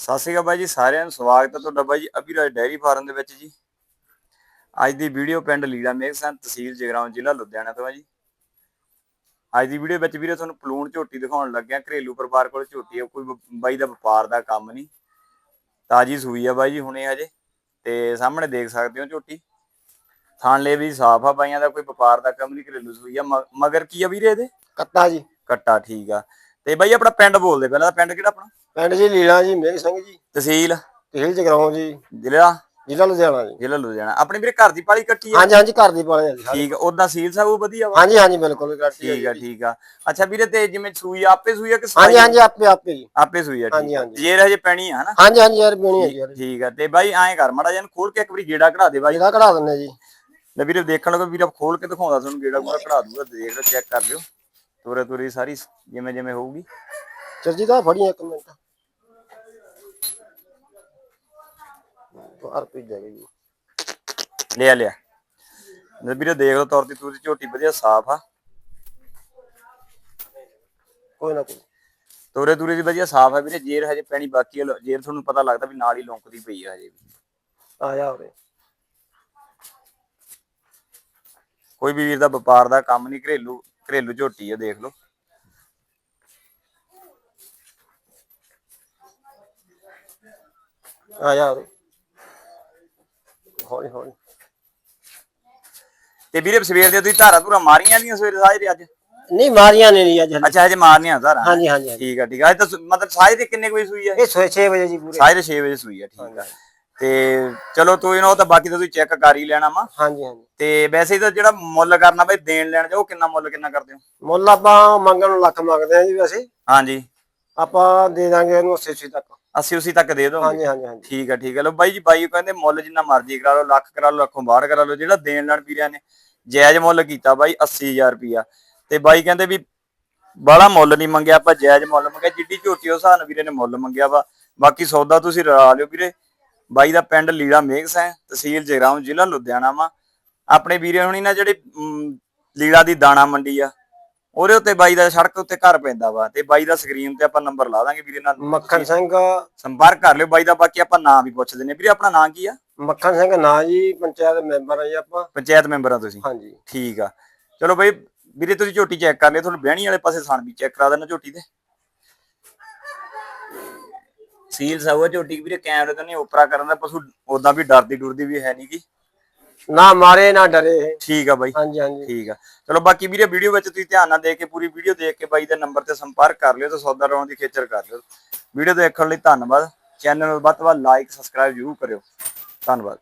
ਸਤਿ ਸ਼੍ਰੀ ਅਕਾਲ ਬਾਈ ਜੀ ਸਾਰਿਆਂ ਨੂੰ ਸਵਾਗਤ ਹੈ ਤੁਹਾਡਾ ਬਾਈ ਜੀ ਅਭਿਰਾਜ ਡੈਰੀ ਫਾਰਮ ਦੇ ਵਿੱਚ ਜੀ। ਅੱਜ ਦੀ ਵੀਡੀਓ ਪਿੰਡ ਲੀੜਾ ਮੇਘਸਨ ਤਹਿਸੀਲ ਜਗਰਾਉਂ ਜ਼ਿਲ੍ਹਾ ਲੁਧਿਆਣਾ ਤੋਂ ਹੈ ਜੀ। ਅੱਜ ਦੀ ਵੀਡੀਓ ਵਿੱਚ ਵੀਰੇ ਤੁਹਾਨੂੰ ਪਲੂਣ ਝੋਟੀ ਦਿਖਾਉਣ ਲੱਗਿਆ ਘਰੇਲੂ ਪਰਿਵਾਰ ਕੋਲ ਝੋਟੀ ਹੈ ਕੋਈ ਬਾਈ ਦਾ ਵਪਾਰ ਦਾ ਕੰਮ ਨਹੀਂ। ਤਾਜੀ ਸੂਈ ਆ ਬਾਈ ਜੀ ਹੁਣੇ ਹਜੇ ਤੇ ਸਾਹਮਣੇ ਦੇਖ ਸਕਦੇ ਹੋ ਝੋਟੀ। ਥਾਣ ਲੈ ਵੀ ਸਾਫ਼ ਆ ਬਾਈਆਂ ਦਾ ਕੋਈ ਵਪਾਰ ਦਾ ਕੰਮ ਨਹੀਂ ਘਰੇਲੂ ਸੂਈ ਆ ਮਗਰ ਕੀ ਆ ਵੀਰੇ ਇਹਦੇ? ਕੱਤਾ ਜੀ। ਕੱਟਾ ਠੀਕ ਆ। ਤੇ ਬਾਈ ਆਪਣਾ ਪਿੰਡ ਬੋਲਦੇ ਪਹਿਲਾਂ ਪਿੰਡ ਕਿਹੜਾ ਆਪਣਾ? ਪਿੰਡ ਜੀ ਲੀਲਾ ਜੀ ਮੇਘ ਸਿੰਘ ਜੀ। ਤਹਿਸੀਲ? ਤਹਿਸੀਲ ਜਗਰਾਉਂ ਜੀ। ਜ਼ਿਲ੍ਹਾ? ਜ਼ਿਲ੍ਹਾ ਲੁਧਿਆਣਾ ਜੀ। ਜ਼ਿਲ੍ਹਾ ਲੁਧਿਆਣਾ। ਆਪਣੀ ਵੀਰੇ ਘਰ ਦੀ ਪਾਲੀ ਕੱਟੀ ਆ? ਹਾਂਜੀ ਹਾਂਜੀ ਘਰ ਦੀ ਪਾਲੇ ਜੀ। ਠੀਕ ਆ ਉਦਾਂ ਸੀਲ ਸਾਹਿਬ ਵਧੀਆ ਵਾ? ਹਾਂਜੀ ਹਾਂਜੀ ਬਿਲਕੁਲ ਕੱਟੀ ਠੀਕ ਆ ਠੀਕ ਆ। ਅੱਛਾ ਵੀਰੇ ਤੇ ਜਿਵੇਂ ਸੂਈ ਆ, ਆਪੇ ਸੂਈ ਆ ਕਿ ਹਾਂਜੀ ਹਾਂਜੀ ਆਪੇ ਆਪੇ ਜੀ। ਆਪੇ ਸੂਈ ਆ ਹਾਂਜੀ, ਆ। ਹਾਂਜੀ। ਜੇਰ ਹਜੇ ਪੈਣੀ ਆ ਹਨਾ? ਹਾਂਜੀ ਹਾਂਜੀ ਯਾਰ ਹੈ ਜੀ ਯਾਰ ਠੀਕ ਆ। ਤੇ ਬਾਈ ਐਂ ਕਰ ਮਾੜਾ ਜਿਹਾ ਖੋਲ ਕੇ ਇੱਕ ਵਾਰੀ ਗੇੜਾ ਕਢਾ ਦੇ ਬਾਈ। ਇਹਦਾ ਕਢਾ ਦਿੰਦੇ ਜੀ। ਲੈ ਵੀਰੇ ਦੇਖਣ ਲੱਗਾ ਵੀਰੇ ਖੋਲ ਕੇ ਦਿਖਾਉਂਦਾ ਤੁਹਾਨੂੰ ਗੇੜਾ ਪੂਰਾ ਕਢਾ ਦੂਗਾ ਦੇਖ ਲਓ ਚੈੱਕ ਕਰ ਲਿਓ। ਤੋਰੇ ਤੋਰੀ ਸਾਰੀ ਜਿਵੇਂ ਜਿਵੇਂ ਹੋਊਗੀ। ਚਰਜੀ ਦਾ ਫੜੀ ਇੱਕ ਮਿੰਟ। ਬਾਹਰ ਪੀ ਜਾਏਗੀ ਜੀ। ਲਿਆ ਲਿਆ। ਵੀਰੇ ਦੇਖ ਲਓ ਤੌਰ ਤੇ ਤੂਰੀ ਝੋਟੀ ਵਧੀਆ ਸਾਫ਼ ਆ। ਕੋਈ ਨਾ ਕੋਈ। ਤੋਰੇ ਤੂਰੇ ਦੀ ਵਧੀਆ ਸਾਫ਼ ਆ ਵੀਰੇ ਜੇਰ ਹਜੇ ਪੈਣੀ ਬਾਕੀ ਆ ਲੋ- ਜੇਰ ਤੁਹਾਨੂੰ ਪਤਾ ਲੱਗਦਾ ਵੀ ਨਾਲ ਹੀ ਲੌਂਕਦੀ ਪਈ ਆ ਹਜੇ ਵੀ। ਆ ਜਾ ਉਰੇ। ਕੋਈ ਵੀ ਵੀਰ ਦਾ ਵਪਾਰ ਦਾ ਕੰਮ ਨਹੀਂ ਘਰੇਲੂ ਘਰੇਲੂ ਝੋਟੀ ਆ ਦੇਖ ਲਓ। ਆ ਜਾ ਉਰੇ। ਹੌਲੀ ਹੌਲੀ। ਤੇ ਵੀਰੇ ਸਵੇਰ ਦੇ ਤੁਸੀਂ ਧਾਰਾ ਧੂਰਾ ਮਾਰੀਆਂ ਦੀਆਂ ਸਵੇਰੇ ਸਾਜਰੇ ਅੱਜ? ਨਹੀਂ ਮਾਰੀਆਂ ਨੇ ਨਹੀਂ ਅੱਜ ਹਲੇ। ਅੱਛਾ ਹਜੇ ਮਾਰਨੀਆਂ ਧਾਰਾ? ਹਾਂਜੀ ਹਾਂਜੀ ਹਾਂਜੀ। ਠੀਕ ਆ ਠੀਕ ਆ। ਅੱਜ ਤਾਂ ਸ- ਮਤਲਬ ਸਾਜਰੇ ਦੇ ਕਿੰਨੇ ਕੁ ਵਜੇ ਸੂਈ ਆ ਇਹ? ਸੋਏ 6 ਵਜੇ ਜੀ ਪੂਰੇ। ਸਾਜਰੇ 6 ਵਜੇ ਸੂਈ ਆ ਠੀਕ ਆ। ਤੇ ਚਲੋ ਤੂੰ ਇਹਨਾਂ ਤਾਂ ਬਾਕੀ ਤਾਂ ਤੁਸੀਂ ਚੈੱਕ ਕਰ ਹੀ ਲੈਣਾ ਵਾ। ਹਾਂਜੀ ਹਾਂਜੀ। ਤੇ ਵੈਸੇ ਤਾਂ ਜਿਹੜਾ ਮੁੱਲ ਕਰਨਾ ਬਈ ਦੇਣ ਲੈਣ ਜਾ ਉਹ ਕਿੰਨਾ ਮੁੱਲ ਕਿੰਨਾ ਕਰਦੇ ਹੋ? ਮੁੱਲ ਆਪਾਂ ਮੰਗਣ ਨੂੰ ਲੱਖ ਮੰਗਦੇ ਆ ਜੀ ਵੈਸੇ। ਹਾਂਜੀ। ਆਪਾਂ ਦੇ ਦਾਂਗੇ ਇਹਨੂੰ 80 80 ਤੱਕ। 80 80 ਤੱਕ ਦੇ ਦੋਗੇ? ਹਾਂਜੀ ਹਾਂਜੀ ਹਾਂਜੀ। ਠੀਕ ਆ ਠੀਕ ਆ। ਲੋ ਬਾਈ ਜੀ ਬਾਈ ਕਹਿੰਦੇ ਮੁੱਲ ਜਿੰਨਾ ਮਰਜ਼ੀ ਕਰਾ ਲਓ ਲੱਖ ਕਰਾ ਲਓ ਲੱਖੋਂ ਬਾਹਰ ਕਰਾ ਲਓ ਜਿਹੜਾ ਦੇਣ ਲੈਣ ਵੀਰਿਆਂ ਨੇ ਜਾਇਜ਼ ਮੁੱਲ ਕੀਤਾ ਬਾਈ 80000 ਰੁਪਿਆ ਤੇ ਬਾਈ ਕਹਿੰਦੇ ਵੀ ਬਾਹਲਾ ਮੁੱਲ ਨਹੀਂ ਮੰਗਿਆ ਆਪਾਂ ਜਾਇਜ਼ ਮੁੱਲ ਮੰਗਿਆ ਜਿੱਡੀ ਝੋਟੀ ਉਸ ਹਿਸਾਬ ਨਾਲ ਵੀਰੇ ਨੇ ਮੁੱਲ ਮੰਗਿਆ ਵਾ। ਬਾਕੀ ਸੌਦਾ ਤੁਸੀਂ ਰਲਾ ਲਿਓ ਵੀਰੇ। ਬਾਈ ਦਾ ਪਿੰਡ ਲੀੜਾ ਮੇਘਸ ਹੈ ਤਹਿਸੀਲ ਜਗਰਾਉਂ ਜ਼ਿਲ੍ਹਾ ਲੁਧਿਆਣਾ ਵਾ। ਆਪਣੇ ਵੀਰੇ ਹੁਣੀ ਨਾ ਜਿਹੜੇ ਲੀੜਾ ਦੀ ਦਾਣਾ ਮੰਡੀ ਆ ਉਹਦੇ ਉੱਤੇ ਬਾਈ ਦਾ ਸੜਕ ਉੱਤੇ ਘਰ ਪੈਂਦਾ ਵਾ ਤੇ ਬਾਈ ਦਾ ਸਕਰੀਨ ਤੇ ਆਪਾਂ ਨੰਬਰ ਲਾ ਦਾਂਗੇ ਵੀਰੇ ਨਾਲ। ਮੱਖਣ ਸਿੰਘ ਸੰਪਰਕ ਕਰ ਲਿਓ ਬਾਈ ਦਾ ਬਾਕੀ ਆਪਾਂ ਨਾਮ ਵੀ ਪੁੱਛ ਦਿੰਨੇ ਵੀਰੇ ਆਪਣਾ ਨਾਂ ਕੀ ਆ? ਮੱਖਣ ਸਿੰਘ ਨਾਂ ਜੀ ਪੰਚਾਇਤ ਮੈਂਬਰ ਆ ਜੀ ਆਪਾਂ। ਪੰਚਾਇਤ ਮੈਂਬਰ ਆ ਤੁਸੀਂ। ਹਾਂਜੀ। ਠੀਕ ਆ। ਚਲੋ ਬਾਈ ਵੀਰੇ ਤੁਸੀਂ ਝੋਟੀ ਚੈੱਕ ਕਰ ਲਿਓ। ਤੁਹਾਨੂੰ ਬਿਹਣੀ ਵਾਲੇ ਪਾਸੇ ਸਣ ਵੀ ਚੈੱਕ ਕਰਾ ਦੇਣਾ ਝੋਟੀ ਦੇ ਸੀਲ ਸਾਵਾ ਝੋਟੀ ਵੀਰੇ ਕੈਮਰੇ ਤੋਂ ਨਹੀਂ ਉਪਰਾ ਕਰਨ ਦਾ ਪਸ਼ੂ ਉਦਾਂ ਵੀ ਡਰਦੀ ਡੁਰਦੀ ਵੀ ਹੈ ਨਹੀਂਗੀ ਨਾ ਮਾਰੇ ਨਾ ਡਰੇ ਇਹ। ਠੀਕ ਆ ਬਾਈ। ਹਾਂਜੀ ਹਾਂਜੀ। ਠੀਕ ਆ। ਚਲੋ ਬਾਕੀ ਵੀਰੇ ਵੀਡੀਓ ਵਿੱਚ ਤੁਸੀਂ ਧਿਆਨ ਨਾਲ ਦੇਖ ਕੇ ਪੂਰੀ ਵੀਡੀਓ ਦੇਖ ਕੇ ਬਾਈ ਦੇ ਨੰਬਰ ਤੇ ਸੰਪਰਕ ਕਰ ਲਿਓ ਤੇ ਸੌਦਾ ਲਾਉਣ ਦੀ ਖੇਚਰ ਕਰ ਲਿਓ। ਵੀਡੀਓ ਦੇਖਣ ਲਈ ਧੰਨਵਾਦ। ਚੈਨਲ ਨੂੰ ਵੱਧ ਤੋਂ ਵੱਧ ਲਾਈਕ ਸਬਸਕ੍ਰਾਈਬ ਜ਼ਰੂਰ ਕਰਿਓ। ਧੰਨਵਾਦ।